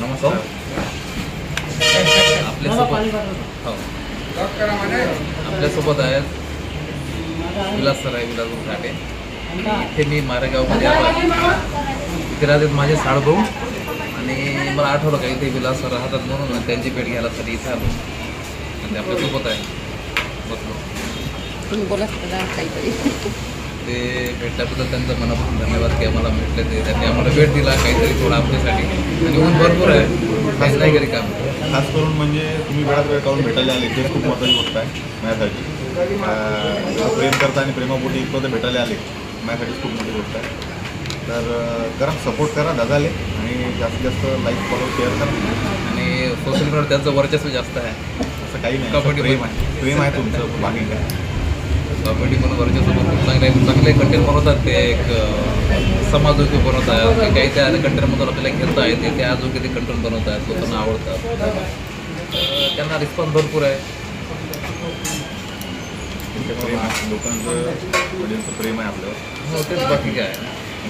नमस्कार. आपल्यासोबत हो. आपल्यासोबत आहेत विलास सर आहे विलास घाटे इथे मी मारेगावमध्ये आलो आहे इथे राहतात माझे साडभाऊ आणि मला आठवलं का इथे विलास सर राहतात म्हणून त्यांची भेट घ्यायला तरी इथे आलो. आणि ते आपल्यासोबत आहे बसलो. ते भेटल्याबद्दल त्यांचं मनापासून धन्यवाद की आम्हाला भेटले ते. त्यांनी आम्हाला भेट दिला काहीतरी थोडं आपल्यासाठी. आणि ऊन भरपूर आहे. काहीच नाही घरी काम. खास करून म्हणजे तुम्ही वेळात वेळ काढून भेटायला आले ते खूप महत्त्वाची गोष्ट आहे माझ्यासाठी. प्रेम करता आणि प्रेमापोटी इतकं ते भेटायला आले माझ्यासाठी खूप मोठी गोष्ट आहे. तर करा सपोर्ट करा दादाले आणि जास्तीत जास्त लाईक फॉलो शेअर करा. आणि सोशल मीडियावर त्यांचं वर्चस्व जास्त आहे. असं काही नाही प्रेम आहे. प्रेम आहे तुमचं बाकी काय. कबड्डी पण वर्चस्व भरपूर चांगले चांगले कंटेंट बनवतात ते एक अं, समाजोपयोगी बनवतात. की काही त्या कंटेंटमधून आपल्याला घेता येते. त्या अजून ते कंटेंट बनवतात. लोकांना आवडतात. त्यांना रिस्पॉन्स भरपूर आहे. लोकांचं ऑडियन्सचं प्रेम आहे आपल्यावर हो तेच बाकी काय.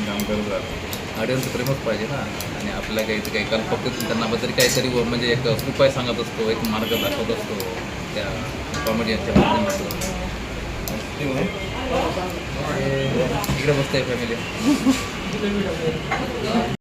काम करत राहतो. ऑडियन्सचं प्रेमच पाहिजे ना. आणि आपल्या काही ते काही कल्पकतेतून त्यांना बद्दल काहीतरी व- म्हणजे एक उपाय सांगत असतो. एक मार्ग दाखवत असतो त्या कॉमेडियनच्या माध्यमातून. Eu gravo você, família.